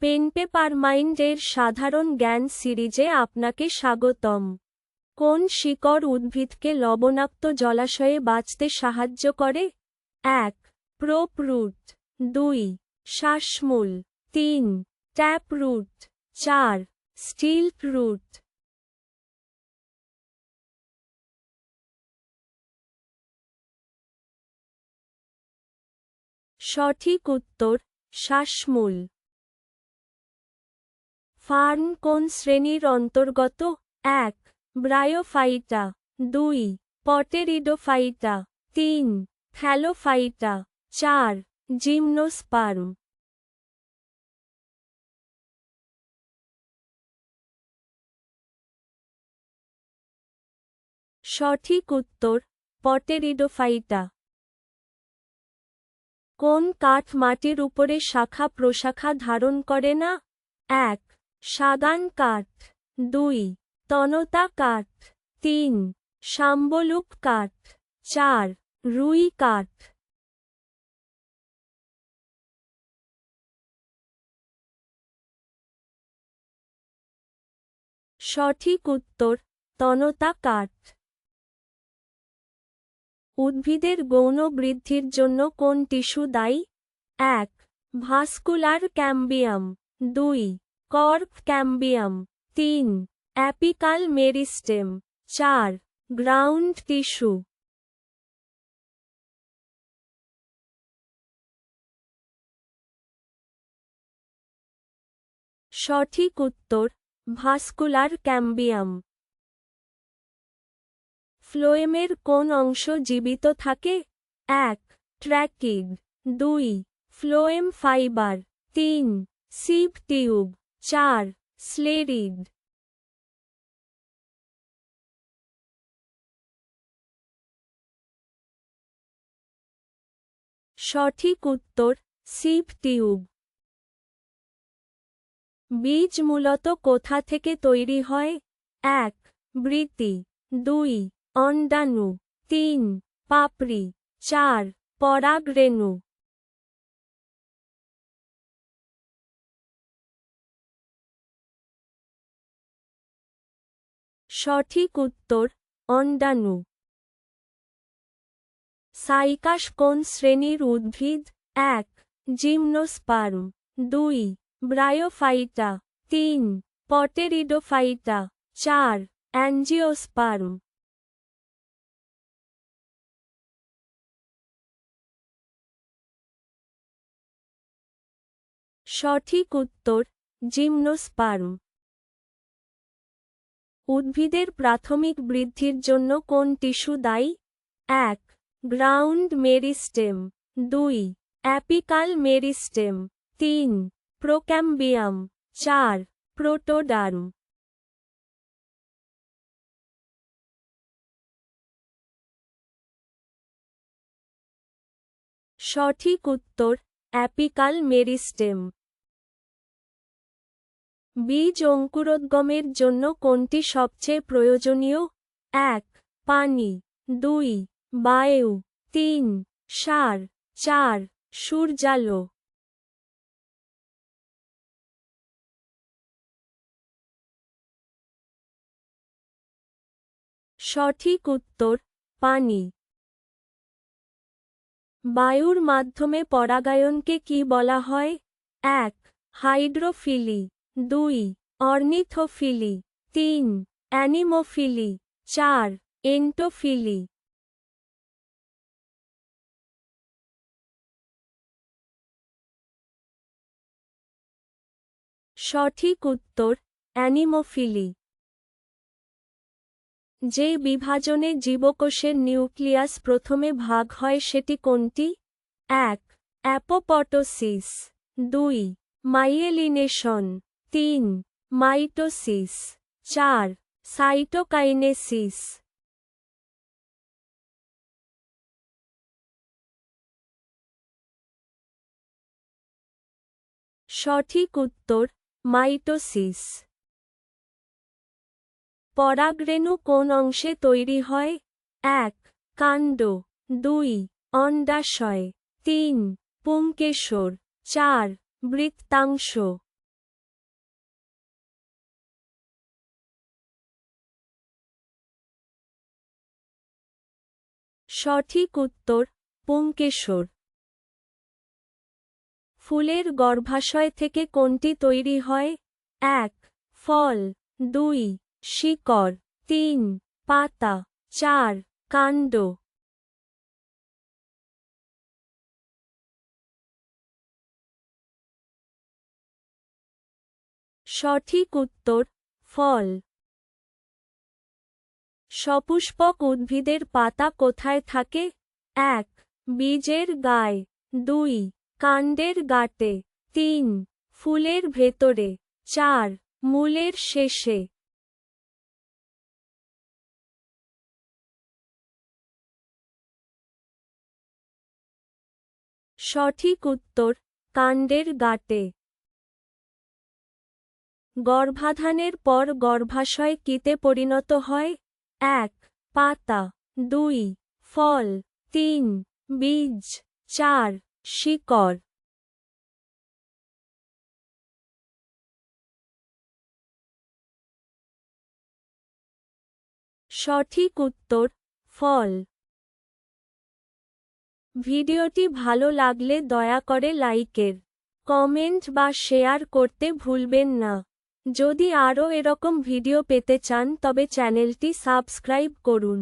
Pen paper মাইন্ডের সাধারণ জ্ঞান সিরিজে আপনাকে স্বাগতম। কোন শিকড় উদ্ভিদকে লবণাক্ত জলাশয়ে বাঁচতে সাহায্য করে? এক, প্রোপ রুট। দুই, শ্বাসমূল। তিন, ট্যাপ রুট। চার স্টিল রুট। সঠিক উত্তর, শ্বাসমূল। ফার্ন কোন শ্রেণির অন্তর্গত? এক, ব্রায়োফাইটা। দুই, পটেরিডোফাইটা। তিন, থ্যালোফাইটা। চার, জিমনোস্পার্ম। সঠিক উত্তর, পটেরিডোফাইটা। কোন কাঠ মাটির উপরে শাখা প্রশাখা ধারণ করে না? এক সাগান কাঠ। দুই, তনতা কাঠ। তিন শাম্বলুক কাঠ। চার, রুই কাঠ। সঠিক উত্তর, তনতা কাঠ। উদ্ভিদের গৌণ বৃদ্ধির জন্য কোন টিস্যু দায়ী? এক, ভাস্কুলার ক্যাম্বিয়াম। দুই কর্ক ক্যাম্বিয়াম, তিন, অ্যাপিকাল মেরিস্টেম, চার, গ্রাউন্ড টিস্যু। সঠিক উত্তর, ভাস্কুলার ক্যাম্বিয়াম। ফ্লোয়েমের কোন অংশ জীবিত থাকে? এক ট্র্যাকিড দুই, ফ্লোয়েম ফাইবার। তিন সিপ টিউব। চার স্লেরিড সঠিক উত্তর সিপ টিউব। বীজ মূলত কোথা থেকে তৈরি হয়? এক বৃতি দুই, অন্ডাণু। তিন, পাপড়ি। চার, পরাগরেণু। সঠিক উত্তর অন্ডাণু সাইকাস কোন শ্রেণির উদ্ভিদ? এক, জিমনোস্পার্ম। দুই, ব্রায়োফাইটা। তিন, পটেরিডোফাইটা। চার, অ্যাঞ্জিওস্পার্ম। সঠিক উত্তর, জিমনোস্পার্ম। উদ্ভিদের প্রাথমিক বৃদ্ধির জন্য কোন টিস্যু দায়ী? এক, গ্রাউন্ড মেরিস্টেম। দুই, অ্যাপিকাল মেরিস্টেম। তিন, প্রোক্যাম্বিয়াম। চার, প্রোটোডার্ম। সঠিক উত্তর, অ্যাপিকাল মেরিস্টেম। বীজ অঙ্কুরোদ্গমের জন্য কোনটি সবচেয়ে প্রয়োজনীয়? এক, পানি। দুই, বায়ু। তিন, সার। চার, সূর্যালো। সঠিক উত্তর, পানি। বায়ুর মাধ্যমে পরাগায়নকে কি বলা হয়? এক, হাইড্রোফিলি। দুই, অর্নিথোফিলি। তিন, অ্যানিমোফিলি। চার, এন্টোফিলি। সঠিক উত্তর, অ্যানিমোফিলি। যে বিভাজনে জীবকোষের নিউক্লিয়াস প্রথমে ভাগ হয় সেটি কোনটি? এক, অ্যাপোপটোসিস। দুই, মাইয়েলিনেশন। তিন, মাইটোসিস। চার, সাইটোকাইনেসিস। সঠিক উত্তর, মাইটোসিস। পরাগরেণু কোন অংশে তৈরি হয়? এক, কাণ্ড। দুই, অন্ডাশয়। তিন, পুংকেশর। চার, বৃত্তাংশ। সঠিক উত্তর, পুংকেশর। ফুলের গর্ভাশয় থেকে কোনটি তৈরি হয়? এক, ফল। দুই, শিকড়। তিন, পাতা। চার, কাণ্ড। সঠিক উত্তর, ফল। সপুষ্পক উদ্ভিদের পাতা কোথায় থাকে? এক, বীজের গায়ে। দুই, কাণ্ডের গাটে। তিন, ফুলের ভেতরে। চার, মূলের শেষে। সঠিক উত্তর, কাণ্ডের গাটে। গর্ভাধানের পর গর্ভাশয় কিতে পরিণত হয়? এক, পাতা, দুই, ফল, তিন, বীজ, চার, শিকড়। সঠিক উত্তর, ফল। ভিডিওটি ভালো লাগলে দয়া করে লাইকের, কমেন্ট বা শেয়ার করতে ভুলবেন না। যদি আরও এরকম ভিডিও পেতে চান তবে চ্যানেলটি সাবস্ক্রাইব করুন।